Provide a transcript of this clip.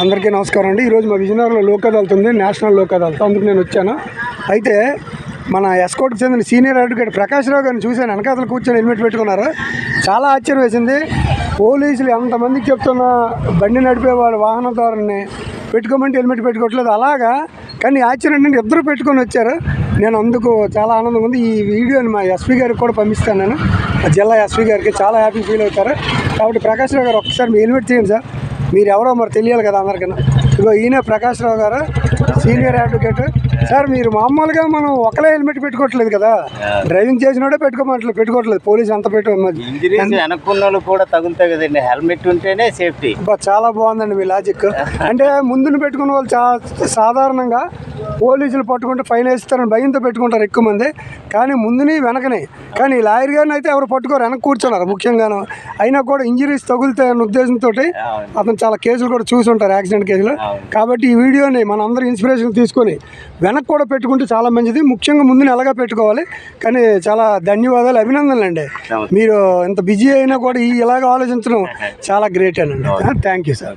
అందరికీ నమస్కారం అండి. ఈరోజు మా విజయనగరంలో లోక్ అదాలత్ ఉంది నేషనల్ లోక్ అదాలత్ అందుకు నేను వచ్చాను. అయితే మన ఎస్కోట్కి చెందిన సీనియర్ అడ్వకేట్ ప్రకాష్ రావు గారిని చూశాను. వెనకాతలు కూర్చొని హెల్మెట్ పెట్టుకున్నారు. చాలా ఆశ్చర్యం వేసింది. పోలీసులు ఎంతమందికి చెప్తున్న బండి నడిపే వాళ్ళ వాహనదారుని పెట్టుకోమంటే హెల్మెట్ పెట్టుకోవట్లేదు. అలాగా. కానీ ఆశ్చర్యం ఏంటంటే ఇద్దరు పెట్టుకొని వచ్చారు. నేను అందుకు చాలా ఆనందంగా ఉంది. ఈ వీడియోని మా ఎస్పీ గారికి కూడా పంపిస్తాను నేను. ఆ జిల్లా ఎస్పీ గారికి చాలా హ్యాపీ ఫీల్ అవుతారు. కాబట్టి ప్రకాష్ రావు గారు ఒక్కసారి మీ హెల్మెట్ చేయండి సార్. మీరు ఎవరో మరి తెలియాలి కదా అందరికన్నా ఇగో ఈయన ప్రకాష్ రావు గారు సీనియర్ అడ్వకేట్. సార్ మీరు మామూలుగా మనం ఒకలే హెల్మెట్ పెట్టుకోవట్లేదు కదా. డ్రైవింగ్ చేసినోడే పెట్టుకోమట్లేదు పెట్టుకోవట్లేదు పోలీసు అంత పెట్టు ఇంజరీస్ వెనక్కున్న వాళ్ళు కూడా తగులుతాయి కదండి. హెల్మెట్ ఉంటేనే సేఫ్టీ. చాలా బాగుందండి మీ లాజిక్. అంటే ముందున పెట్టుకున్న వాళ్ళు సాధారణంగా పోలీసులు పట్టుకుంటే ఫైన్ వేస్తారని భయంతో పెట్టుకుంటారు ఎక్కువ మంది. కానీ ముందుని వెనకనే. కానీ లాయర్ గారిని అయితే ఎవరు పట్టుకోరు వెనక కూర్చున్నారు ముఖ్యంగాను. అయినా కూడా ఇంజరీస్ తగులుతాయన్న ఉద్దేశంతో అతను చాలా కేసులు కూడా చూసి ఉంటారు యాక్సిడెంట్ కేసులు. కాబట్టి ఈ వీడియోని మన అందరూ ఇన్స్పిరేషన్ తీసుకొని వెనక కూడా పెట్టుకుంటే చాలా మంచిది. ముఖ్యంగా ముందుని ఎలాగా పెట్టుకోవాలి. కానీ చాలా ధన్యవాదాలు అభినందనలు అండి మీరు ఇంత బిజీ అయినా కూడా ఈ ఇలాగ ఆలోచించడం చాలా గ్రేట్ అనండి. Thank you sir.